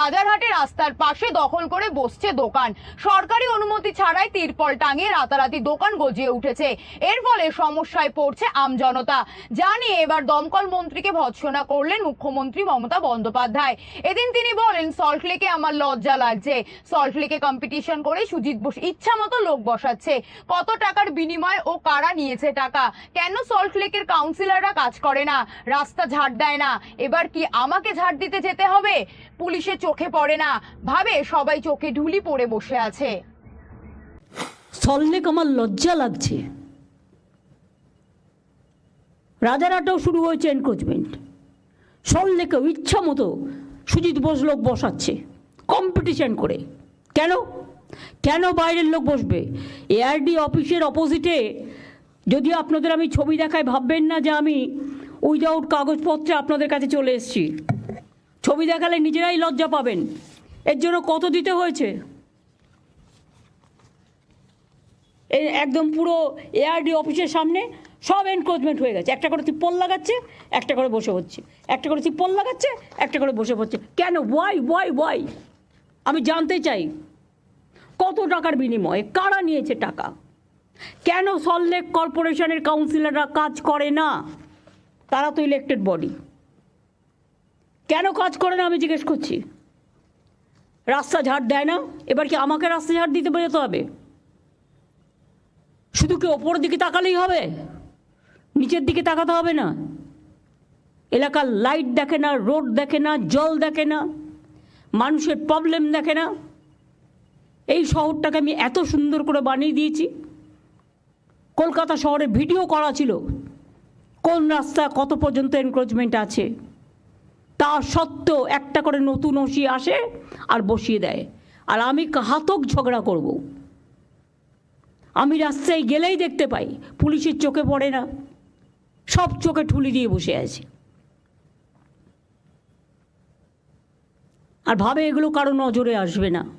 রাজারহাটে রাস্তার পাশে দখল করে বসছে দোকান। সরকারি অনুমতি ছাড়াই তিরপল টাঙিয়ে রাতারাতি দোকান গজিয়ে উঠেছে। এর ফলে সমস্যায় পড়ছে আমজনতা যা এবার দমকল মন্ত্রীকে ভৎসনা করলেন মুখ্যমন্ত্রী মমতা বন্দ্যোপাধ্যায়। এদিন তিনি বলেন সল্টলেকে আমার লজ্জা লাগছে। সল্টলেকে কম্পিটিশন করে সুজিত বোস ইচ্ছা মতো লোক বসাচ্ছে। কত টাকার বিনিময় ও কারা নিয়েছে টাকা? কেন সল্টলেকের কাউন্সিলররা কাজ করে না? রাস্তা ঝাড় দেয় না। এবার কি আমাকে ঝাড় দিতে যেতে হবে? পুলিশের চোখে পড়ে না। ভাবে সবাই চোখে ঢুলি পড়ে বসে আছে। সল্লেক আমার লজ্জা লাগছে। রাজারহাটেও শুরু হয়েছে এনক্রোচমেন্ট সল্লেকেও ইচ্ছা মতো সুজিত বোস লোক বসাচ্ছে কম্পিটিশন করে। কেন? কেন বাইরের লোক বসবে? এআরডি অফিসের অপোজিটে যদি আপনাদের আমি ছবি দেখায় ভাববেন না যে আমি উইদাউট কাগজপত্রে আপনাদের কাছে চলে এসেছি। ছবি দেখালে নিজেরাই লজ্জা পাবেন। এর জন্য কত দিতে হয়েছে? একদম পুরো এআরডি অফিসের সামনে সব এনক্রোচমেন্ট হয়ে গেছে। একটা করে তিপ্পল লাগাচ্ছে, একটা করে বসে হচ্ছে। একটা করে তিপ্পল লাগাচ্ছে, একটা করে বসে হচ্ছে। কেন? ওয়াই ওয়াই ওয়াই আমি জানতে চাই, কত টাকার বিনিময়ে? কারা নিয়েছে টাকা? কেন সল্লেক কর্পোরেশনের কাউন্সিলররা কাজ করে না? তারা তো ইলেক্টেড বডি কেন কাজ করে না আমি জিজ্ঞেস করছি? রাস্তা ঝাড় দেয় না, এবার কি আমাকে রাস্তা ঝাড় দিতে যেতে হবে? শুধু কি ওপরের দিকে তাকালেই হবে? নিচের দিকে তাকাতে হবে না? এলাকার লাইট দেখে না রোড দেখে না, জল দেখে না, মানুষের প্রবলেম দেখে না। এই শহরটাকে আমি এত সুন্দর করে বানিয়ে দিয়েছি। কলকাতা শহরে ভিডিও করা ছিল। কোন রাস্তা কত পর্যন্ত এনক্রোচমেন্ট আছে? তা সত্ত্বেও একটা করে নতুন ওসি আসে আর বসিয়ে দেয়। আর আমি হাতক ঝগড়া করব। আমি রাস্তায় গেলেই দেখতে পাই পুলিশের চোখে পড়ে না। সব চোখে ঠুলি দিয়ে বসে আছে। আর ভাবে এগুলো কারও নজরে আসবে না।